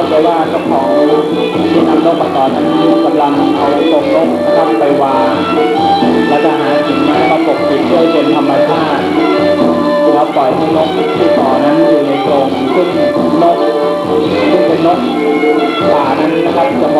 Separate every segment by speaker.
Speaker 1: าด้ว่าเจ้าของที่นำนกประกอบนั้นกำลังเอาตกนกข้าไปวางและจะหาสิ่งไม้มาปกปิดเพื่เป็นธรรมชาติแล้วปล่อยให้นกที่ต่อนั้นอยู่ในกรงซึ่งนกซึ่งเป็นนกป่านั้นนะครับจะม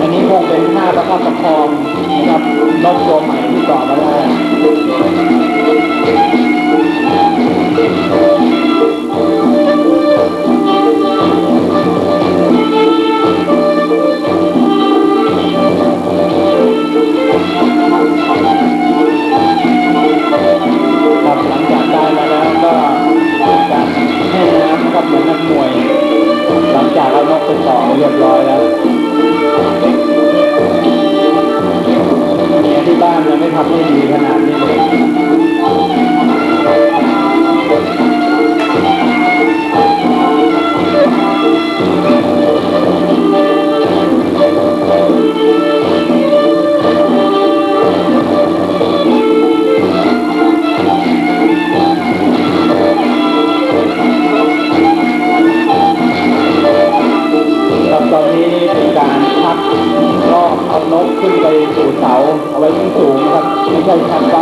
Speaker 1: อันนี้คงเป็นหน้าพระคับประคองนะครับรอบตัวใหม่ ครับ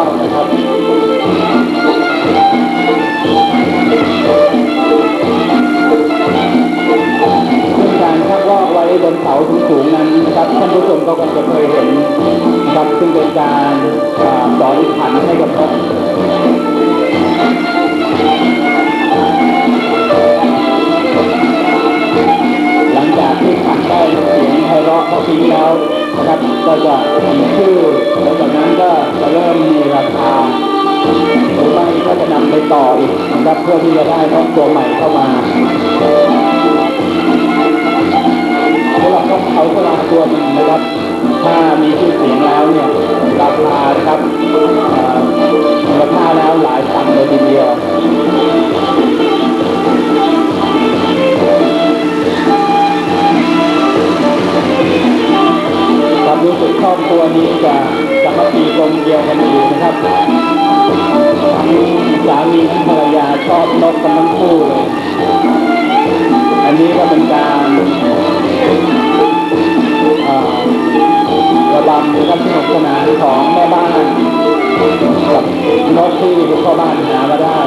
Speaker 1: การขับนเสาสูงๆนั้นครับท่านผู้ชมก็คงจะเคยเห็นครับซึ่งเป็นการสอนขันให้กับท่าน เข้ามาสำหรับนกเขากลาตัวนึงนะครับ ถ้ามีชื่อเสียงแล้วเนี่ยราคาครับราคาแล้วหลายตังค์เลยทีเดียวครับรู้สึกครอบครัวนี้จะจะมาตีกลมเดียวกันอยู่นะครับ กันทั้งคู่เลยอันนี้ก็เป็นการระบำก็สนุกสนานของแม่บ้านกับนกที่ลูกเข้าบ้านหามาได้